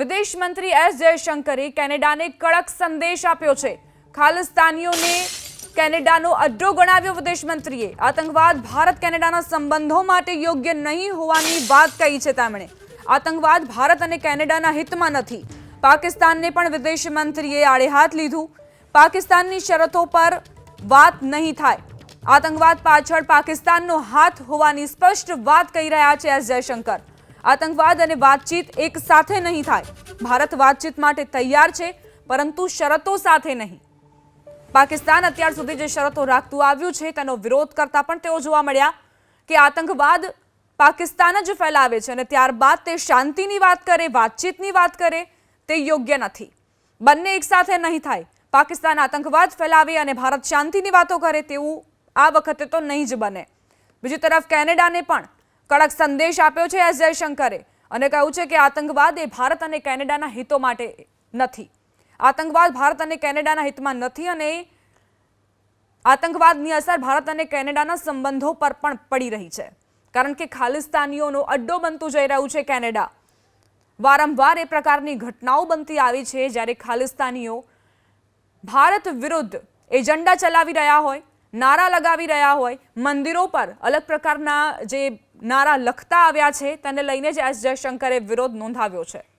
વિદેશ મંત્રી એસ જયશંકરે કેનેડાને કડક સંદેશ આપ્યો છે. ખાલિસ્તાનીઓને કેનેડાનો અડ્ડો ગણાવ્યો વિદેશ મંત્રીએ. આતંકવાદ ભારત કેનેડાના સંબંધો માટે યોગ્ય નહીં હોવાની વાત કહી છે તેમણે. આતંકવાદ ભારત અને કેનેડાના હિતમાં નથી. પાકિસ્તાનને પણ વિદેશ મંત્રીએ આડે હાથ લીધું. પાકિસ્તાનની શરતો પર વાત નહીં થાય. આતંકવાદ પાછળ પાકિસ્તાનનો હાથ હોવાની સ્પષ્ટ વાત કહી રહ્યા છે એસ જયશંકર. આતંકવાદ અને વાતચીત એક સાથે નહીં થાય. ભારત વાતચીત માટે તૈયાર છે, પરંતુ શરતો સાથે નહીં. પાકિસ્તાન અત્યાર સુધી જે શરતો રાખતું આવ્યું છે, તેનો વિરોધ કરતા પણ તેઓ જોવા મળ્યા કે આતંકવાદ પાકિસ્તાન જ ફેલાવે છે અને ત્યારબાદ તે શાંતિની વાત કરે, વાતચીતની વાત કરે, તે યોગ્ય નથી. બંને એકસાથે નહીં થાય. પાકિસ્તાન આતંકવાદ ફેલાવે અને ભારત શાંતિની વાતો કરે, તેવું આ વખતે તો નહીં જ બને. બીજી તરફ કેનેડાને પણ કડક સંદેશ આપ્યો છે એસ જયશંકરે અને કહ્યું છે કે આતંકવાદ એ ભારત અને કેનેડાના હિતો માટે નથી. આતંકવાદ ભારત અને કેનેડાના હિતમાં નથી અને આતંકવાદની અસર ભારત અને કેનેડાના સંબંધો પર પણ પડી રહી છે. કારણ કે ખાલિસ્તાનીઓનો અડ્ડો બનતું જઈ રહ્યું છે કેનેડા. વારંવાર એ પ્રકારની ઘટનાઓ બનતી આવી છે જ્યારે ખાલિસ્તાનીઓ ભારત વિરુદ્ધ એજન્ડા ચલાવી રહ્યા હોય, નારા લગાવી રહ્યા હોય, મંદિરો પર અલગ પ્રકારના જે નારા લખતા આવ્યા છે તેને લઈને જ એસ. જયશંકરે વિરોધ નોંધાવ્યો છે.